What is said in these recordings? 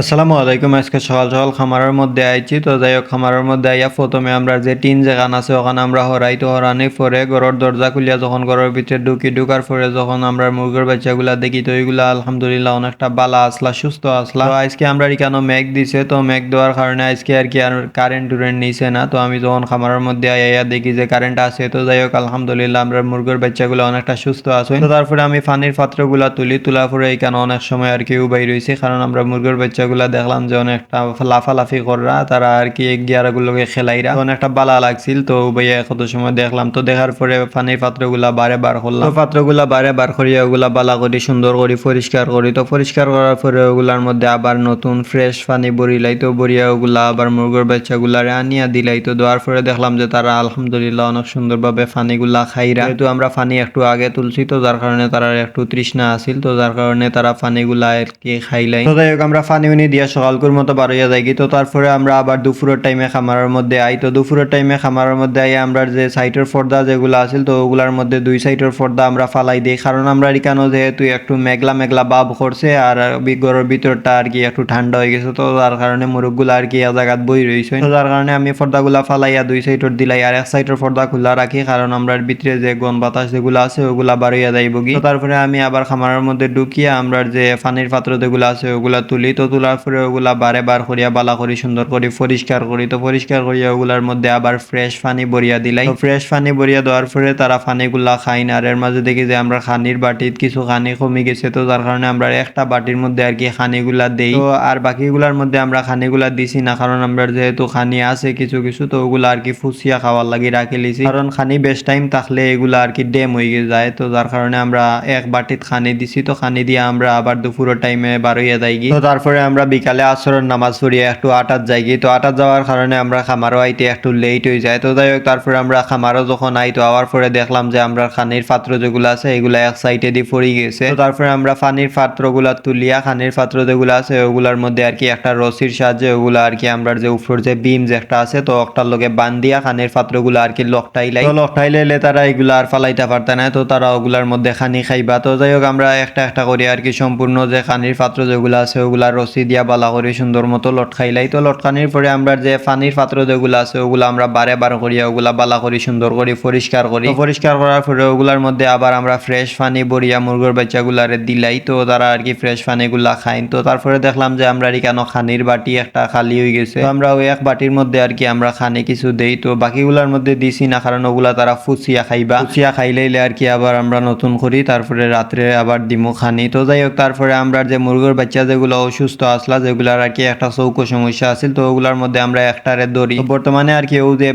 আসসালামু আলাইকুম, আজকে সকাল সকাল খামারের মধ্যে আইছি। তো যাই হোক, খামারের মধ্যে আইয়া প্রথমে আমরা যে টিন যেখান আছে ওখানে আমরা হরাই। তো হরানি পরে ঘরের দরজা খুলিয়া যখন ঘরের ভিতরে ঢুকি, ঢুকার পরে যখন আমরা মুরগির বাচ্চাগুলা দেখি, তো ওইগুলা আলহামদুলিল্লাহ অনেকটা বালা আসলা, সুস্থ আসলা। আজকে আমরা এখানে মেঘ দিছে, তো মেঘ দেওয়ার কারণে আজকে আর কি আর কারেন্ট টুরেন্ট নিছে না। তো আমি যখন খামারের মধ্যে আইয়া দেখি যে কারেন্ট আছে, তো যাই হোক, আলহামদুলিল্লাহ আমরা মুরগির বাচ্চাগুলো অনেকটা সুস্থ আছে। তো তারপরে আমি পানির পাত্রগুলা তুলি, তোলার পরে এখানে অনেক সময় আর কি উবাই রয়েছে কারণ আমরা মুরগির বাচ্চাগুলা দেখলাম যে অনেকটা লাফালাফি কররা, তারা আর কি গিয়ারাগুলোকে খেলাইরা। অনেকটা বালা লাগছিল তো উবাইয়া কত সময় দেখলাম, তো দেখার পরে পানির পাত্রগুলা বারে বার করলাম। পাত্রগুলা বারে বার করিয়া ওগুলা বালা করি, সুন্দর করি, পরিষ্কার করি। তো পরিষ্কার করার পরে ওগুলার মধ্যে আবার নতুন ফ্রেশ পানি বরিলাই তো বরিয়া ওগুলা আবার মুরগির বাচ্চাগুলারে আনিয়া দিলাই। তো দেওয়ার পরে দেখলাম যে তারা আলহামদুলিল্লাহ অনেক সুন্দরভাবে পানিগুলা খাইরা। যেহেতু আমরা পানি একটু আগে তুলছি, তো যার কারণে তারা একটু তৃষ্ণা আছিল, তো যার কারণে তারা পানিগুলা আর কি খাইলাই। তো যাই হোক, আমরা পানি উনি দিয়া সকালকুর মতো বার যাই তো তারপরে আমরা আবার দুপুরের টাইমে খামারের মধ্যে আই। তো দুপুরের টাইমে খামারের মধ্যে আই আমরা যে সাইটের পর্দা যেগুলো আছিল, তো ওগুলার মধ্যে দুই সাইটের পর্দা আমরা ফালাই দিই। কারণ আমরা এখানেও যেহেতু একটু মেঘলা মেঘলা ভাব করছে, আর ঘরের ভিতরটা আর কি একটু ঠান্ডা হয়ে গেছে, তো যার কারণে মুরগগুলো আর কি জায়গাত বই রয়েছে তো যার কারণে আমি পর্দাগুলা ফালাইয়া দুই সাইডের দিলাই, আর এক সাইডের পর্দা খোলা রাখি, কারণ আমরা ভিতরে যে গন বাতাস যেগুলো আছে, ওগুলা বাড়িয়া যাইব কি তারপরে আমি আবার খামারের মধ্যে ঢুকিয়া আমরা যে পানির পাত্র যেগুলো আছে, ওগুলা তুলি। তো তোলার পরে ওগুলা বারে বার করিয়া বালা করি, সুন্দর করি, পরিষ্কার করি। তো পরিষ্কার করিয়া ওগুলার মধ্যে আবার ফ্রেশ পানি ভরিয়া দিলাই। ফ্রেশ পানি ভরিয়া দেওয়ার পরে তারা পানিগুলা খাই না। আর এর মাঝে দেখি যে আমরা খানির বাটিত কিছু খানি কমে গেছে। তো যার কারণে আমরা একটা বাটির মধ্যে আর কি খানিগুলা দেই। তো আর বাকিগুলার মধ্যে আমরা খানিগুলা দিছি না। কারণ আমরা যেহেতু খানি আছে কিছু কিছু, তো ওগুলা আর কি ফুসিয়া খাওয়ার লাগি রাখি লিছি। কারণ খানি বেশ টাইম থাকলে এগুলা আর কি ডেম হয়ে যায়। তো যার কারণে আমরা এক বাটিত খানি দিছি। তো খানি দিয়ে আমরা আবার দুপুরের টাইমে বার হইয়া যাই। তো তারপরে আমরা বিকালে আসরের নামাজ পড়িয়ে একটু আটাত যাই। গি। তো আটাত যাওয়ার কারণে আমরা খামারও আইতে একটু লেট হয়ে যায়। তো যাই হোক, তারপরে আমরা খামারও যখন আই তো আওয়ার পরে দেখলাম যে আমরা খানির পাত্র যেগুলো আছে, এগুলা এক সাইডে দিয়ে পড়ে গেছে তো তারপরে আমরা পানির পাত্রগুলা তুলিয়া, খানির পাত্র যেগুলো আছে, ওগুলার মধ্যে আর কি একটা রশির সাহায্যে, ওগুলা আর কি আমরা যে উপর যে বিম যে একটা আছে, তো একটার লগে বান্ধিয়া খানির পাত্রগুলো আর কি লকটাইলাই তো লকটাইলে তারা এগুলা আর ফালাইতে পারতে না, তো তারা ওগুলার মধ্যে খানি খাইবা। তো যাই হোক, আমরা একটা একটা করে আর কি সম্পূর্ণ যে খানির পাত্র যেগুলো আছে ওগুলা রশি দিয়া বালা করে সুন্দর মতো লটকাইলাই তো লটকানির পরে আমরা যে পানির পাত্র যেগুলো আছে, ওগুলো আমরা বারে বার করিয়া, ওগুলা বালা করি, সুন্দর করে, পরিষ্কার করি। পরিষ্কার করার পরে ওগুলার মধ্যে আবার আমরা ফ্রেশ পানি বরিয়া মুরগোর বাচ্চাগুলারে দিলাই। তো তারা আর কি ফ্রেশ পানিগুলা খাইন। তো তারপরে দেখলাম যে আমরা এখানে খানির বাটি একটা খালি হয়ে গেছে। আমরা ওই এক বাটির মধ্যে আর কি আমরা খানি কিছু দেই। তো বাকিগুলার মধ্যে দিছি না, কারণ ওগুলা তারা ফুচিয়া খাইবা। ফুচিয়া খাইলেইলে আর কি আবার আমরা নতুন করি, তারপরে রাত্রে আবার দিমু খানি। তো যাই হোক, তারপরে আমরা যে মুরগির বাচ্চা যেগুলো অসুস্থ আসলা, যেগুলার আর কি একটা চৌকো সমস্যা আছিল, তো ওগুলার মধ্যে আমরা একটারে ধরি। বর্তমানে আর কি ও যে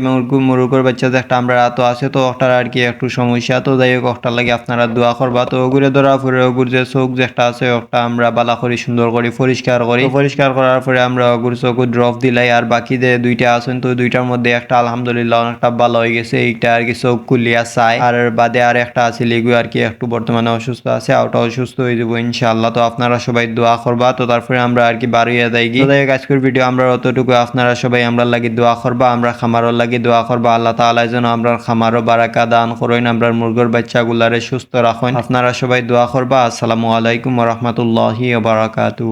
মুরগির বাচ্চা যে একটা আমরা রাত আছে, তো ওটার আর কি একটু সমস্যা। তো যাই হোক, ওটার লাগে আপনারা দোয়া করবা। তো ওগুলো ধরার পরে ওগুর যে চোখ যে একটা আছে, ওটা আমরা বালা করি, সুন্দর করি, পরিষ্কার করি। পরিষ্কার করার পরে আমরা ওগুর চোখ ড্রপ দিলাই, আর বাকি যে দুইটা আছেন, তো দুইটার মধ্যে একটা আলহামদুলিল্লাহ অনেকটা ভালো হয়ে গেছে, এইটা আর কি চোখ কুলিয়া চাই। আর বাদে আর একটা আছে, লিগু আর কি একটু বর্তমানে অসুস্থ আছে ওটা অসুস্থ হয়ে যাব ইনশাআল্লাহ। তো আপনারা সবাই দোয়া করবা। তো তারপরে আমরা আর কি বাড়িয়ে গিয়ে যাই আজকের ভিডিও আমরা অতটুকু আপনারা সবাই আমরা লাগি দোয়া করবা, আমরা খামারও লাগি দোয়া করবা। আল্লাহ তাআলা যেন আমরা খামারও বারাকা দান করেন আমরা বাচ্চা বাচ্চাগুলারে সুস্থ রাখেন। আপনারা সবাই দোয়া করবা। আসসালামু আলাইকুম রহমতুল্লাহি বারাকাতু